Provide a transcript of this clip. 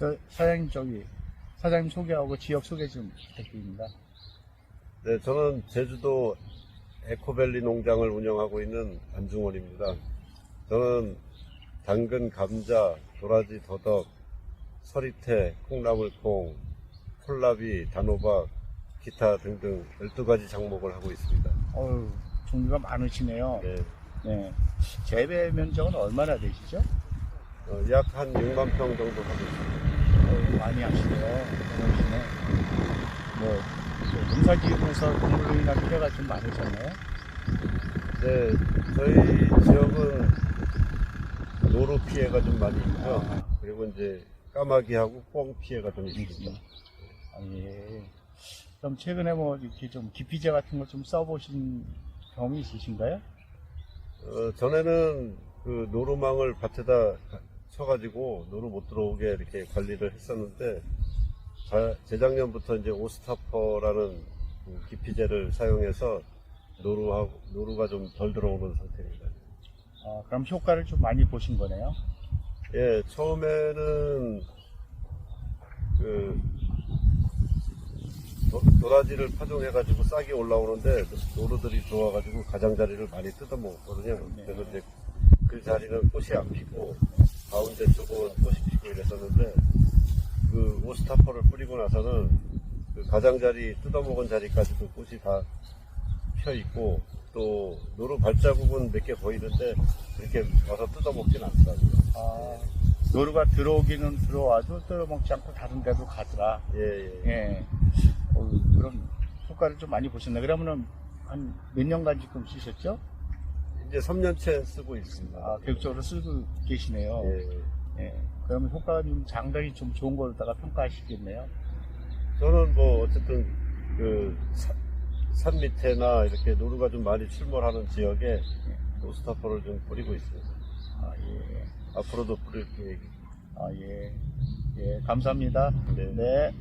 저 사장님 저기 사장님 소개하고 지역 소개 좀 부탁드립니다. 네, 저는 제주도 에코밸리 농장을 운영하고 있는 안중원입니다. 저는 당근, 감자, 도라지, 더덕, 서리태, 콩나물콩, 콜라비, 단호박, 기타 등등 12가지 작목을 하고 있습니다. 어유 종류가 많으시네요. 네, 네. 재배 면적은 얼마나 되시죠? 어, 약한 6만 평 정도 하고 있습니다. 많이 하시네요. 많으시네. 뭐그 농사 지으면서 동물로 인한 피해가 좀 많으셨나요? 네, 저희 지역은 노루 피해가 좀 많이 있고요. 아. 그리고 이제 까마귀하고 꿩 피해가 좀 있습니다. 아, 예. 그럼 최근에 뭐 이렇게 좀 기피제 같은 거좀 써보신 경험이 있으신가요? 어, 전에는 그 노루망을 밭에다 가- 쳐가지고 노루 못 들어오게 이렇게 관리를 했었는데 자- 재작년부터 이제 오스타퍼라는 그 기피제를 사용해서 노루하고 노루가 좀 덜 들어오는 상태입니다. 아, 그럼 효과를 좀 많이 보신 거네요. 예, 처음에는 그 도, 도라지를 파종해가지고 싹이 올라오는데 노루들이 좋아가지고 가장자리를 많이 뜯어먹었거든요. 네. 그래서 이제 그 자리는 꽃이 안 피고 가운데 쪽은 꽃이 피고 이랬었는데 그 오스타퍼를 뿌리고 나서는 그 가장자리 뜯어먹은 자리까지도 꽃이 다 펴 있고 또 노루 발자국은 몇 개 보이는데 그렇게 와서 뜯어먹진 않더라고요. 아, 노루가 들어오기는 들어와도 뜯어먹지 않고 다른 데로 가더라. 예, 예. 예. 어, 그럼 효과를 좀 많이 보셨네. 그러면은 한 몇 년간 지금 쓰셨죠? 이제 3년째 쓰고 있습니다. 아, 계속적으로 쓰고 계시네요. 예. 예. 그러면 효과가 좀 상당히 좀 좋은 걸다가 평가하시겠네요. 저는 뭐 어쨌든 그산 밑에나 이렇게 노루가 좀 많이 출몰하는 지역에 노스타퍼를 좀 뿌리고 있습니다. 아, 예. 앞으로도 뿌릴 계획입니다. 아, 예. 예, 감사합니다. 네. 네.